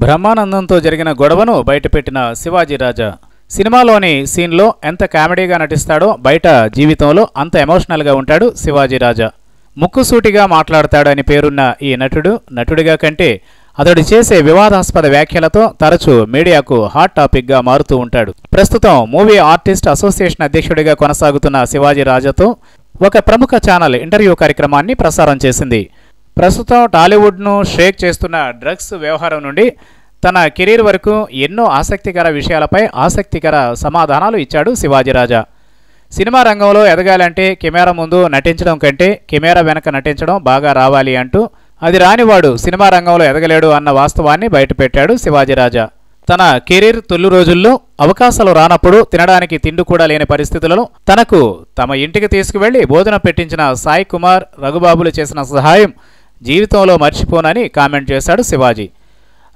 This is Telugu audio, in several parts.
బ్రహ్మానందంతో జరిగిన గొడవను బయటపెట్టిన శివాజీ రాజా సినిమాలోని సీన్లో ఎంత కామెడీగా నటిస్తాడో బయట జీవితంలో అంత ఎమోషనల్గా ఉంటాడు శివాజీ రాజా. ముక్కుసూటిగా మాట్లాడతాడని పేరున్న ఈ నటుడు నటుడిగా కంటే అతడు చేసే వివాదాస్పద వ్యాఖ్యలతో తరచూ మీడియాకు హాట్ టాపిక్గా మారుతూ ఉంటాడు. ప్రస్తుతం మూవీ ఆర్టిస్ట్ అసోసియేషన్ అధ్యక్షుడిగా కొనసాగుతున్న శివాజీ రాజాతో ఒక ప్రముఖ ఛానల్ ఇంటర్వ్యూ కార్యక్రమాన్ని ప్రసారం చేసింది. ప్రస్తుతం టాలీవుడ్ను షేక్ చేస్తున్న డ్రగ్స్ వ్యవహారం నుండి తన కెరీర్ వరకు ఎన్నో ఆసక్తికర విషయాలపై ఆసక్తికర సమాధానాలు ఇచ్చాడు శివాజీరాజా సినిమా రంగంలో ఎదగాలంటే కెమెరా ముందు నటించడం కంటే కెమెరా వెనక నటించడం బాగా రావాలి అంటూ అది రానివాడు సినిమా రంగంలో ఎదగలేడు అన్న వాస్తవాన్ని బయటపెట్టాడు శివాజీ రాజా. తన కెరీర్ తొలి రోజుల్లో అవకాశాలు రానప్పుడు తినడానికి తిండి కూడా లేని పరిస్థితులలో తనకు తమ ఇంటికి తీసుకువెళ్ళి భోజనం పెట్టించిన సాయి కుమార్ రఘుబాబులు చేసిన సహాయం జీవితంలో మర్చిపోనని కామెంట్ చేశాడు శివాజీ.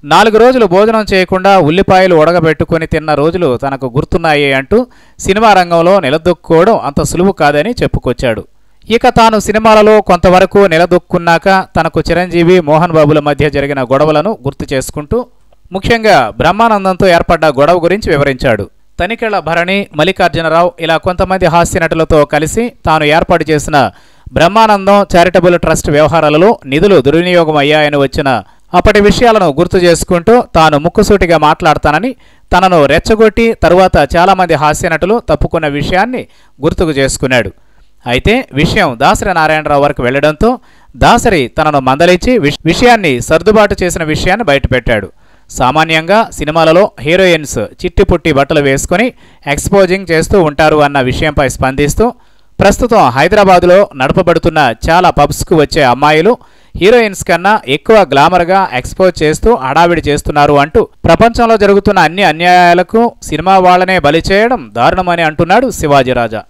నాలుగు రోజులు భోజనం చేయకుండా ఉల్లిపాయలు ఉడగబెట్టుకుని తిన్న రోజులు తనకు గుర్తున్నాయి అంటూ సినిమా రంగంలో నిలదొక్కుకోవడం అంత సులువు కాదని చెప్పుకొచ్చాడు. ఇక తాను సినిమాలలో కొంతవరకు నిలదొక్కున్నాక తనకు చిరంజీవి మోహన్ బాబుల మధ్య జరిగిన గొడవలను గుర్తు చేసుకుంటూ ముఖ్యంగా బ్రహ్మానందంతో ఏర్పడ్డ గొడవ గురించి వివరించాడు. తనికెళ్ళ భరణి మల్లికార్జునరావు ఇలా కొంతమంది హాస్య నటులతో కలిసి తాను ఏర్పాటు చేసిన బ్రహ్మానందం చారిటబుల్ ట్రస్ట్ వ్యవహారాలలో నిధులు దుర్వినియోగం అయ్యాయని వచ్చిన అప్పటి విషయాలను గుర్తు చేసుకుంటూ తాను ముక్కుసూటిగా మాట్లాడతానని తనను రెచ్చగొట్టి తరువాత చాలామంది హాస్య నటులు తప్పుకున్న విషయాన్ని గుర్తుకు చేసుకున్నాడు. అయితే విషయం దాసరి నారాయణరావు వరకు వెళ్ళడంతో దాసరి తనను మందలించి విషయాన్ని సర్దుబాటు చేసిన విషయాన్ని బయటపెట్టాడు. సామాన్యంగా సినిమాలలో హీరోయిన్స్ చిట్టిపుట్టి బట్టలు వేసుకొని ఎక్స్పోజింగ్ చేస్తూ ఉంటారు అన్న విషయంపై స్పందిస్తూ ప్రస్తుతం హైదరాబాదులో నడపబడుతున్న చాలా పబ్స్కు వచ్చే అమ్మాయిలు హీరోయిన్స్ కన్నా ఎక్కువ గ్లామర్గా ఎక్స్పోజ్ చేస్తూ హడావిడి చేస్తున్నారు అంటూ ప్రపంచంలో జరుగుతున్న అన్ని అన్యాయాలకు సినిమా వాళ్ళనే బలి చేయడం దారుణమని అంటున్నాడు శివాజీరాజా